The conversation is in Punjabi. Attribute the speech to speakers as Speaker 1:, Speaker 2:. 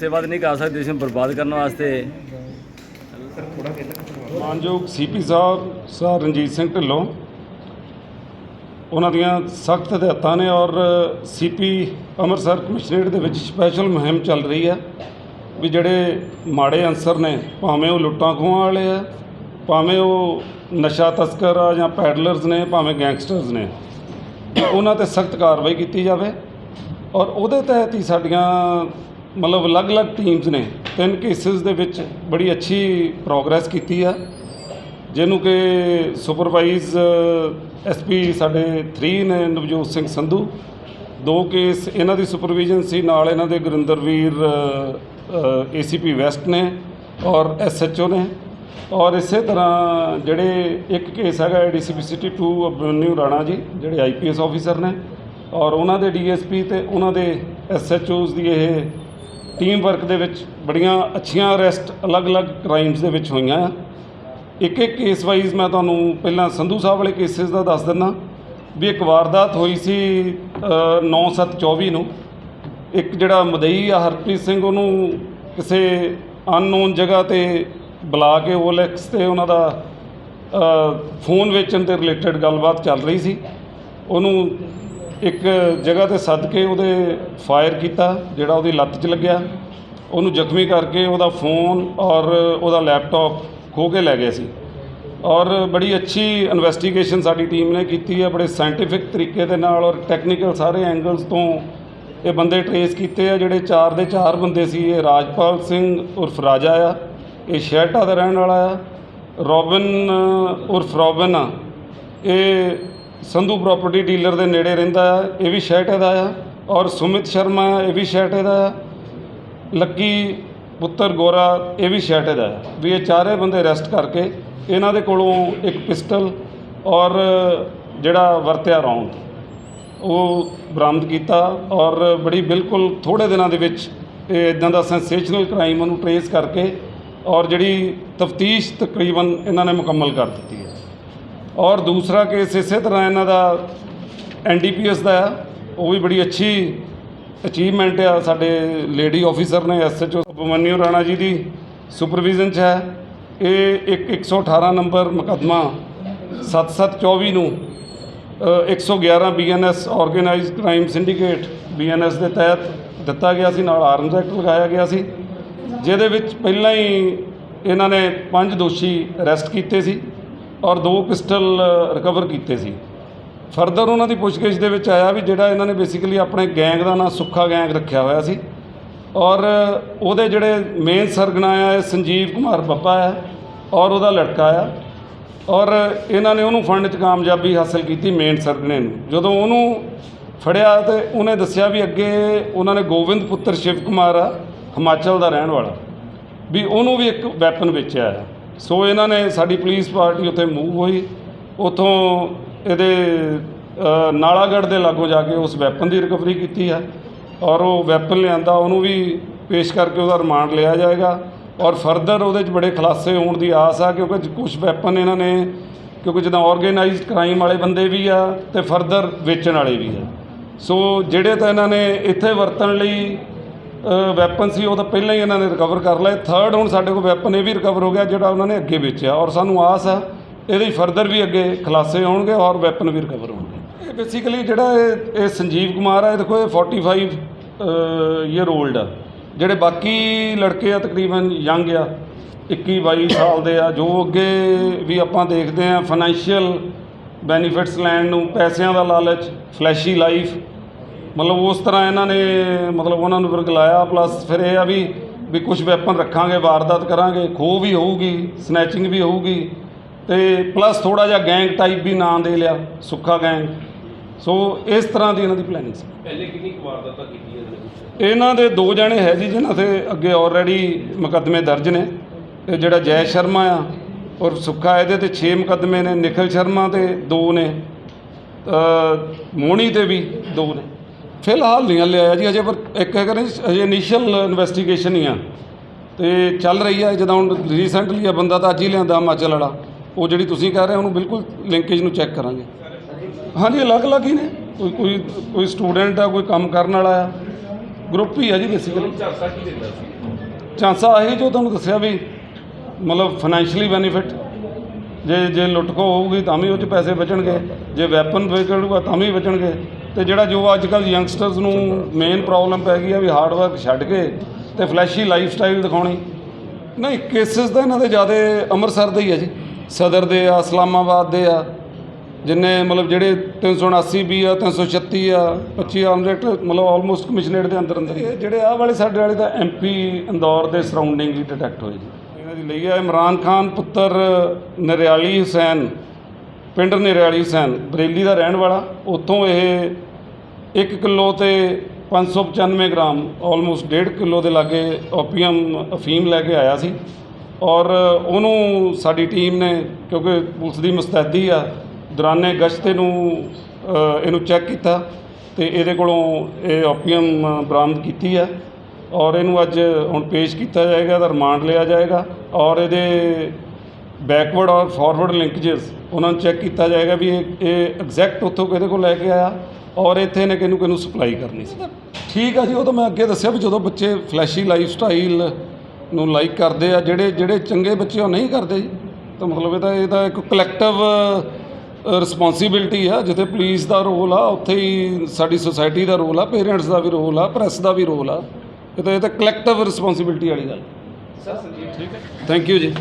Speaker 1: ਸੇਵਾ ਨਹੀਂ ਕਰ ਸਕਦੇ ਦੇਸ਼ ਨੂੰ ਬਰਬਾਦ ਕਰਨ ਵਾਸਤੇ।
Speaker 2: ਮਾਨਯੋਗ ਸੀਪੀ ਸਾਹਿਬ, ਸਰ ਰਣਜੀਤ ਸਿੰਘ ਢਿੱਲੋਂ, ਉਹਨਾਂ ਦੀਆਂ ਸਖਤ ਹਦਾਇਤਾਂ ਨੇ ਔਰ ਸੀਪੀ ਅੰਮ੍ਰਿਤਸਰ ਕਮਿਸ਼ਨਰੇਟ ਦੇ ਵਿੱਚ ਸਪੈਸ਼ਲ ਮੁਹਿੰਮ ਚੱਲ ਰਹੀ ਹੈ ਵੀ ਜਿਹੜੇ ਮਾੜੇ ਅਨਸਰ ਨੇ, ਭਾਵੇਂ ਉਹ ਲੁੱਟਾਂ ਖੋਹਾਂ ਵਾਲੇ ਆ, ਭਾਵੇਂ ਉਹ ਨਸ਼ਾ ਤਸਕਰ ਆ ਜਾਂ ਪੈਡਲਰਸ ਨੇ, ਭਾਵੇਂ ਗੈਂਗਸਟਰਸ ਨੇ, ਉਹਨਾਂ ਤੇ ਸਖਤ ਕਾਰਵਾਈ ਕੀਤੀ ਜਾਵੇ ਔਰ ਉਹਦੇ ਤਹਿਤ ਹੀ ਸਾਡੀਆਂ ਮਤਲਬ ਅਲੱਗ-ਅਲੱਗ ਟੀਮਸ ਨੇ। ਤਿੰਨ ਕੇਸਿਸ ਦੇ ਵਿੱਚ ਬੜੀ ਅੱਛੀ ਪ੍ਰੋਗਰੈਸ ਕੀਤੀ ਆ। ਜਿਹਨੂੰ ਕਿ ਸੁਪਰਵਾਈਜ਼ ਐਸਪੀ ਸਾਡੇ 3 ਨੇ, ਨਵਜੋਤ ਸਿੰਘ ਸੰਧੂ। ਦੋ ਕੇਸ ਇਹਨਾਂ ਦੀ ਸੁਪਰਵਿਜ਼ਨ ਸੀ, ਨਾਲ ਇਹਨਾਂ ਦੇ ਗੁਰਿੰਦਰਵੀਰ ਏਸੀਪੀ ਵੈਸਟ ਨੇ ਔਰ ਐਸਐਚਓ ਨੇ। ਔਰ ਇਸੇ ਤਰ੍ਹਾਂ ਜਿਹੜੇ ਇੱਕ ਕੇਸ ਹੈਗਾ ਡੀਸੀਪੀ ਸਿਟੀ 2 ਅਬਨਿਊ ਰਾਣਾ ਜੀ, ਜਿਹੜੇ ਆਈਪੀਐਸ ਆਫੀਸਰ ਨੇ। ਔਰ ਉਹਨਾਂ ਦੇ ਡੀਐਸਪੀ ਤੇ ਉਹਨਾਂ ਦੇ ਐਸਐਚਓਜ਼ ਦੀ ਇਹ ਟੀਮ ਵਰਕ ਦੇ ਵਿੱਚ ਬੜੀਆਂ ਅੱਛੀਆਂ ਅਰੈਸਟ ਅਲੱਗ-ਅਲੱਗ ਕ੍ਰਾਈਮਸ ਦੇ ਵਿੱਚ ਹੋਈਆਂ ਆ। ਇੱਕ ਇੱਕ ਕੇਸ ਵਾਈਜ਼ ਮੈਂ ਤੁਹਾਨੂੰ ਪਹਿਲਾਂ ਸੰਧੂ ਸਾਹਿਬ ਵਾਲੇ ਕੇਸਿਸ ਦਾ ਦੱਸ ਦਿੰਦਾ। ਵੀ ਇੱਕ ਵਾਰਦਾਤ ਹੋਈ ਸੀ 9/7/24 ਨੂੰ ਇੱਕ ਜਿਹੜਾ ਮਦਈ ਆ, ਹਰਪ੍ਰੀਤ ਸਿੰਘ, ਉਹਨੂੰ ਕਿਸੇ ਅਨਨੋਨ ਜਗ੍ਹਾ ਤੇ ਬੁਲਾ ਕੇ ਓਲੈਕਸ ਤੇ ਉਹਨਾਂ ਦਾ ਫੋਨ ਵੇਚਣ 'ਤੇ ਰਿਲੇਟਡ ਗੱਲਬਾਤ ਚੱਲ ਰਹੀ ਸੀ। ਉਹਨੂੰ ਇੱਕ ਜਗ੍ਹਾ ਤੇ ਸੱਦ ਕੇ ਉਹਦੇ ਫਾਇਰ ਕੀਤਾ, ਜਿਹੜਾ ਉਹਦੀ ਲੱਤ 'ਚ ਲੱਗਿਆ। ਉਹਨੂੰ ਜ਼ਖਮੀ ਕਰਕੇ ਉਹਦਾ ਫੋਨ ਔਰ ਉਹਦਾ ਲੈਪਟਾਪ ਖੋਹ ਕੇ ਲੈ ਗਏ ਸੀ। ਔਰ ਬੜੀ ਅੱਛੀ ਇਨਵੈਸਟੀਗੇਸ਼ਨ ਸਾਡੀ ਟੀਮ ਨੇ ਕੀਤੀ ਹੈ, ਬੜੇ ਸਾਇੰਟੀਫਿਕ ਤਰੀਕੇ ਦੇ ਨਾਲ ਔਰ ਟੈਕਨੀਕਲ ਸਾਰੇ ਐਂਗਲਸ ਤੋਂ ਇਹ ਬੰਦੇ ਟਰੇਸ ਕੀਤੇ ਆ, ਜਿਹੜੇ ਚਾਰ ਦੇ ਚਾਰ ਬੰਦੇ ਸੀ। ਇਹ ਰਾਜਪਾਲ ਸਿੰਘ ਉਰਫ ਰਾਜਾ ਆ, ਇਹ ਸ਼ਹਿਟਾ ਦਾ ਰਹਿਣ ਵਾਲਾ ਆ। ਰੋਬਿਨ ਉਰਫ ਰੋਬਿਨ ਆ। ਇਹ ਸੰਧੂ ਪ੍ਰਾਪਰਟੀ ਡੀਲਰ ਦੇ ਨੇੜੇ ਰਹਿੰਦਾ ਆ, ਇਹ ਵੀ ਸ਼ਹਿਟੇ ਦਾ ਆ, ਔਰ ਸੁਮਿਤ ਸ਼ਰਮਾ ਇਹ ਵੀ ਸ਼ਹਿਟੇ ਦਾ ਆ, ਲੱਕੀ ਪੁੱਤਰ ਗੋਰਾ ਇਹ ਵੀ ਸ਼ੈਟੇ ਦਾ ਆ, ਵੀ ਇਹ ਚਾਰੇ ਬੰਦੇ ਅਰੈਸਟ ਕਰਕੇ ਇਹਨਾਂ ਦੇ ਕੋਲੋਂ ਇੱਕ ਪਿਸਟਲ ਔਰ ਜਿਹੜਾ ਵਰਤਿਆ ਰੌਂਦ ਉਹ ਬਰਾਮਦ ਕੀਤਾ ਔਰ ਬੜੀ ਬਿਲਕੁਲ ਥੋੜੇ ਦਿਨਾਂ ਦੇ ਵਿੱਚ ਇਹ ਇਦਾਂ ਦਾ ਸੈਂਸੇਸ਼ਨਲ ਕ੍ਰਾਈਮ ਉਹਨੂੰ ਟਰੇਸ ਕਰਕੇ ਔਰ ਜਿਹੜੀ ਤਫਤੀਸ਼ ਤਕਰੀਬਨ ਇਹਨਾਂ ਨੇ ਮੁਕੰਮਲ ਕਰ ਦਿੱਤੀ ਹੈ। ਔਰ ਦੂਸਰਾ ਕੇਸ ਇਸੇ ਤਰ੍ਹਾਂ ਇਹਨਾਂ ਦਾ ਐਨਡੀਪੀਐਸ ਦਾ ਆ। ਉਹ ਵੀ ਬੜੀ ਅੱਛੀ ਅਚੀਵਮੈਂਟ ਆ। ਸਾਡੇ ਲੇਡੀ ਆਫੀਸਰ ਨੇ ਐਸਐਚਓ ਉਪਮਨਿਊ ਰਾਣਾ ਜੀ ਦੀ ਸੁਪਰਵਿਜ਼ਨ 'ਚ ਹੈ। ਇਹ ਇੱਕ 118 ਨੰਬਰ ਮੁਕੱਦਮਾ 7724 ਨੂੰ ਅ, 111 BNS organised crime syndicate BNS ਦੇ ਤਹਿਤ ਦਿੱਤਾ ਗਿਆ ਸੀ। ਨਾਲ ਆਰਮਸ ਐਕਟ ਲਗਾਇਆ ਗਿਆ ਸੀ। ਜਿਹਦੇ ਵਿੱਚ ਪਹਿਲਾਂ ਹੀ ਇਹਨਾਂ ਨੇ ਪੰਜ ਦੋਸ਼ੀ ਅਰੈਸਟ ਕੀਤੇ ਸੀ। ਔਰ ਦੋ ਪਿਸਟਲ ਰਿਕਵਰ ਕੀਤੇ ਸੀ। ਫਰਦਰ ਉਹਨਾਂ ਦੀ ਪੁੱਛਗਿੱਛ ਦੇ ਵਿੱਚ ਆਇਆ ਵੀ ਜਿਹੜਾ ਇਹਨਾਂ ਨੇ ਬੇਸਿਕਲੀ ਆਪਣੇ ਗੈਂਗ ਦਾ ਨਾਂ ਸੁੱਖਾ ਗੈਂਗ ਰੱਖਿਆ ਹੋਇਆ ਸੀ। ਔਰ ਉਹਦੇ ਜਿਹੜੇ ਮੇਨ ਸਰਗਨਾ ਆ, ਇਹ ਸੰਜੀਵ ਕੁਮਾਰ ਬੱਬਾ ਆ, ਔਰ ਉਹਦਾ ਲੜਕਾ ਆ। ਔਰ ਇਹਨਾਂ ਨੇ ਉਹਨੂੰ ਫੰਡ 'ਚ ਕਾਮਯਾਬੀ ਹਾਸਲ ਕੀਤੀ ਮੇਨ ਸਰਗਨੇ ਨੂੰ। ਜਦੋਂ ਉਹਨੂੰ ਫੜਿਆ ਤੇ ਉਹਨੇ ਦੱਸਿਆ ਵੀ ਅੱਗੇ ਉਹਨਾਂ ਨੇ ਗੋਬਿੰਦ ਪੁੱਤਰ ਸ਼ਿਵ ਕੁਮਾਰ ਆ, ਹਿਮਾਚਲ ਦਾ ਰਹਿਣ ਵਾਲਾ। ਵੀ ਉਹਨੂੰ ਵੀ ਇੱਕ ਵੈਪਨ ਵੇਚਿਆ ਆ। ਸੋ ਇਹਨਾਂ ਨੇ ਸਾਡੀ ਪੁਲਿਸ ਪਾਰਟੀ ਉੱਥੇ ਮੂਵ ਹੋਈ। ਉਥੋਂ ਇਹਦੇ ਨਾਲਾਗੜ੍ਹ ਦੇ ਲਾਗੋਂ ਜਾ ਕੇ ਉਸ ਵੈਪਨ ਦੀ ਰਿਕਵਰੀ ਕੀਤੀ ਹੈ ਔਰ ਉਹ ਵੈਪਨ ਲਿਆਂਦਾ, ਉਹਨੂੰ ਵੀ ਪੇਸ਼ ਕਰਕੇ ਉਹਦਾ ਰਿਮਾਂਡ ਲਿਆ ਜਾਏਗਾ। ਔਰ ਫਰਦਰ ਉਹਦੇ 'ਚ ਬੜੇ ਖੁਲਾਸੇ ਹੋਣ ਦੀ ਆਸ ਆ, ਕਿਉਂਕਿ ਕੁਝ ਵੈਪਨ ਇਹਨਾਂ ਨੇ, ਕਿਉਂਕਿ ਜਿੱਦਾਂ ਆਰਗੇਨਾਈਜ਼ਡ ਕ੍ਰਾਈਮ ਵਾਲੇ ਬੰਦੇ ਵੀ ਆ ਤੇ ਫਰਦਰ ਵੇਚਣ ਵਾਲੇ ਵੀ ਆ। ਸੋ ਜਿਹੜੇ ਤਾਂ ਇਹਨਾਂ ਨੇ ਇੱਥੇ ਵਰਤਣ ਲਈ ਵੈਪਨ ਸੀ, ਉਹ ਤਾਂ ਪਹਿਲਾਂ ਹੀ ਇਹਨਾਂ ਨੇ ਰਿਕਵਰ ਕਰ ਲਏ। ਥਰਡ ਹੁਣ ਸਾਡੇ ਕੋਲ ਵੈਪਨ ਇਹ ਵੀ ਰਿਕਵਰ ਹੋ ਗਿਆ, ਜਿਹੜਾ ਉਹਨਾਂ ਨੇ ਅੱਗੇ ਵੇਚਿਆ। ਔਰ ਸਾਨੂੰ ਆਸ ਆ ਇਹਦੇ ਫਰਦਰ ਵੀ ਅੱਗੇ ਖੁਲਾਸੇ ਹੋਣਗੇ ਔਰ ਵੈਪਨ ਵੀ ਰਿਕਵਰ ਹੋਣਗੇ। ਇਹ ਬੇਸਿਕਲੀ ਜਿਹੜਾ ਇਹ ਇਹ ਸੰਜੀਵ ਕੁਮਾਰ ਆ, ਇਹ ਦੇਖੋ, ਇਹ 45 ਈਅਰ 올ਡ ਆ। ਜਿਹੜੇ ਬਾਕੀ ਲੜਕੇ ਆ, ਤਕਰੀਬਨ ਯੰਗ ਆ 21 22 ਸਾਲ ਦੇ ਆ, ਜੋ ਅੱਗੇ ਵੀ ਆਪਾਂ ਦੇਖਦੇ ਆ ਫਾਈਨੈਂਸ਼ੀਅਲ ਬੈਨੀਫਿਟਸ ਲੈਣ ਨੂੰ, ਪੈਸਿਆਂ ਦਾ ਲਾਲਚ ਫਲੈਸ਼ੀ ਲਾਈਫ ਮਤਲਬ ਉਸ ਤਰ੍ਹਾਂ ਇਹਨਾਂ ਨੇ ਮਤਲਬ ਉਹਨਾਂ ਨੂੰ ਵਰਗਲਾਇਆ ਪਲੱਸ ਫਿਰ ਇਹ ਆ ਵੀ ਵੀ ਕੁਝ ਵੈਪਨ ਰੱਖਾਂਗੇ ਵਾਰਦਾਤ ਕਰਾਂਗੇ ਖੋਹ ਵੀ ਹੋਊਗੀ ਸਨੈਚਿੰਗ ਵੀ ਹੋਊਗੀ ਤੇ ਪਲੱਸ ਥੋੜਾ ਜਿਹਾ ਗੈਂਗ ਟਾਈਪ ਵੀ ਨਾਂ ਦੇ ਲਿਆ ਸੁੱਖਾ ਗੈਂਗ ਸੋ ਇਸ ਤਰ੍ਹਾਂ ਦੀ ਇਹਨਾਂ ਦੀ ਪਲੈਨਿੰਗ ਸੀ।
Speaker 3: ਪਹਿਲੇ ਕਿੰਨੀ ਵਾਰਦਾਤਾਂ ਕੀਤੀਆਂ
Speaker 2: ਇਹਨਾਂ ਦੇ ਦੋ ਜਣੇ ਹੈ ਜੀ ਜਿਨ੍ਹਾਂ ਤੇ ਅੱਗੇ ਆਲਰੇਡੀ ਮੁਕੱਦਮੇ ਦਰਜ ਨੇ ਇਹ ਜਿਹੜਾ ਜੈ ਸ਼ਰਮਾ ਆ ਔਰ ਸੁੱਖਾ ਇਹਦੇ ਤੇ 6 ਮੁਕੱਦਮੇ ਨੇ ਨਿਖਿਲ ਸ਼ਰਮਾ ਤੇ ਦੋ ਨੇ ਅ, ਮੋਹਣੀ ਤੇ ਵੀ ਦੋ ਨੇ। ਫਿਲਹਾਲ ਨਹੀਂ ਲਿਆਇਆ ਜੀ ਅਜੇ ਪਰ ਇੱਕ ਹੈਗਾ ਨਾ ਜੀ, ਅਜੇ ਇਨੀਸ਼ੀਅਲ ਇਨਵੈਸਟੀਗੇਸ਼ਨ ਹੀ ਆ। ਤੇ ਚੱਲ ਰਹੀ ਆ ਜਦੋਂ ਹੁਣ ਰੀਸੈਂਟਲੀ ਆ ਬੰਦਾ ਤਾਂ ਅੱਜ ਹੀ ਲਿਆਂਦਾ ਹਿਮਾਚਲ ਵਾਲਾ। ਉਹ ਜਿਹੜੀ ਤੁਸੀਂ ਕਹਿ ਰਹੇ ਉਹਨੂੰ ਬਿਲਕੁਲ ਲਿੰਕੇਜ ਨੂੰ ਚੈੱਕ ਕਰਾਂਗੇ। ਹਾਂਜੀ ਅਲੱਗ-ਅਲੱਗ ਹੀ ਨੇ। ਕੋਈ ਕੋਈ ਕੋਈ ਸਟੂਡੈਂਟ ਆ ਕੋਈ ਕੰਮ ਕਰਨ ਵਾਲਾ ਆ। ਗਰੁੱਪ ਹੀ ਆ ਜੀ ਬੇਸਿਕਲੀ
Speaker 3: ਝਾਂਸਾ ਕੀ ਦਿੰਦਾ ਸੀ?
Speaker 2: ਚਾਂਸਾ ਆਹੀ ਜੋ ਤੁਹਾਨੂੰ ਦੱਸਿਆ ਵੀ ਮਤਲਬ ਫਾਈਨੈਂਸ਼ੀਅਲੀ ਬੈਨੀਫਿਟ ਜੇ ਜੇ ਲੁੱਟ ਖੋ ਹੋਊਗੀ ਤਾਂ ਵੀ ਉਹ 'ਚ ਪੈਸੇ ਬਚਣਗੇ। ਜੇ ਵੈਪਨ ਵਿਕਣਗਾ ਤਾਂ ਵੀ ਬਚਣਗੇ। ਤੇ ਜਿਹੜਾ ਜੋ ਅੱਜ ਕੱਲ੍ਹ ਯੰਗਸਟਰਸ ਨੂੰ ਮੇਨ ਪ੍ਰੋਬਲਮ ਪੈ ਗਈ ਆ ਵੀ ਹਾਰਡ ਵਰਕ ਛੱਡ ਕੇ ਤੇ ਫਲੈਸ਼ੀ ਲਾਈਫ ਸਟਾਈਲ ਦਿਖਾਉਣੀ। ਨਹੀਂ ਕੇਸਿਸ ਤਾਂ ਇਹਨਾਂ ਦੇ ਜ਼ਿਆਦਾ ਅੰਮ੍ਰਿਤਸਰ ਦੇ ਹੀ ਆ ਜੀ। ਸਦਰ ਦੇ ਆ ਇਸਲਾਮਾਬਾਦ ਦੇ ਆ ਜਿੰਨੇ ਮਤਲਬ ਜਿਹੜੇ 379 ਵੀ ਆ 336 ਆ 25 ਆਨਰੇਟ ਮਤਲਬ ਆਲਮੋਸਟ ਕਮਿਸ਼ਨਰੇਟ ਦੇ ਅੰਦਰ ਅੰਦਰ ਹੀ ਆ। ਜਿਹੜੇ ਆਹ ਵਾਲੇ ਸਾਡੇ ਵਾਲੇ ਤਾਂ ਐਮਪੀ ਇੰਦੌਰ ਦੇ ਸਰਾਊਂਡਿੰਗ ਹੀ ਡਿਟੈਕਟ ਹੋਏ ਜੀ। ਇਹਨਾਂ ਦੀ ਲਈ ਆ ਇਮਰਾਨ ਖਾਨ ਪੁੱਤਰ ਨਰਿਆਲੀ ਹੁਸੈਨ। ਪਿੰਡ ਨਰਿਆਲੀ ਹੁਸੈਨ, ਬਰੇਲੀ ਦਾ ਰਹਿਣ ਵਾਲਾ, ਉੱਥੋਂ ਇਹ 1 ਕਿਲੋ ਤੇ 595 ਗ੍ਰਾਮ ਆਲਮੋਸਟ 1.5 ਕਿਲੋ ਦੇ ਲਾਗੇ ਓਪੀਅਮ ਅਫੀਮ ਲੈ ਕੇ ਆਇਆ ਸੀ ਔਰ ਉਹਨੂੰ ਸਾਡੀ ਟੀਮ ਨੇ, ਕਿਉਂਕਿ ਪੁਲਿਸ ਦੀ ਮੁਸਤੈਦੀ ਆ, ਦੌਰਾਨੇ ਗਸ਼ਤ ਨੂੰ ਇਹਨੂੰ ਚੈੱਕ ਕੀਤਾ ਤੇ ਇਹਦੇ ਕੋਲੋਂ ਇਹ ਓਪੀਅਮ ਬਰਾਮਦ ਕੀਤੀ ਆ ਔਰ ਇਹਨੂੰ ਅੱਜ ਹੁਣ ਪੇਸ਼ ਕੀਤਾ ਜਾਏਗਾ ਇਹਦਾ ਰਿਮਾਂਡ ਲਿਆ ਜਾਏਗਾ ਔਰ ਇਹਦੇ ਬੈਕਵਰਡ ਔਰ ਫਾਰਵਰਡ ਲਿੰਕੇजेस ਉਹਨਾਂ ਨੂੰ ਚੈੱਕ ਕੀਤਾ ਜਾਏਗਾ ਵੀ ਇਹ ਇਹ ਐਗਜ਼ੈਕਟ ਉੱਥੋਂ ਕਿਹਦੇ ਕੋਲ ਲੈ ਕੇ ਆਇਆ ਔਰ ਇੱਥੇ ਨੇ ਕਿਹਨੂੰ ਕਿਹਨੂੰ ਸਪਲਾਈ ਕਰਨੀ ਸੀ। ਠੀਕ ਆ ਜੀ ਉਹ ਤਾਂ ਮੈਂ ਅੱਗੇ ਦੱਸਿਆ ਵੀ ਜਦੋਂ ਬੱਚੇ ਫਲੈਸ਼ੀ ਲਾਈਫ ਸਟਾਈਲ ਨੂੰ ਲਾਈਕ ਕਰਦੇ ਆ ਜਿਹੜੇ ਜਿਹੜੇ ਚੰਗੇ ਬੱਚੇ ਉਹ ਨਹੀਂ ਕਰਦੇ ਜੀ। ਤਾਂ ਮਤਲਬ ਇਹਦਾ ਇਹਦਾ ਇੱਕ ਕਲੈਕਟਿਵ ਰਿਸਪੌਂਸਿਬਿਲਟੀ ਆ ਜਿੱਥੇ ਪੁਲਿਸ ਦਾ ਰੋਲ ਆ ਉੱਥੇ ਹੀ ਸਾਡੀ ਸੋਸਾਇਟੀ ਦਾ ਰੋਲ ਆ ਪੇਰੈਂਟਸ ਦਾ ਵੀ ਰੋਲ ਆ ਪ੍ਰੈਸ ਦਾ ਵੀ ਰੋਲ ਆ। ਇਹ ਤਾਂ ਇਹ ਤਾਂ ਕਲੈਕਟਿਵ ਰਿਸਪੌਂਸਿਬਿਲਟੀ ਵਾਲੀ ਗੱਲ।
Speaker 3: ਸਰ ਸੰਜੀਵ ਠੀਕ ਹੈ।
Speaker 2: ਥੈਂਕ ਯੂ ਜੀ।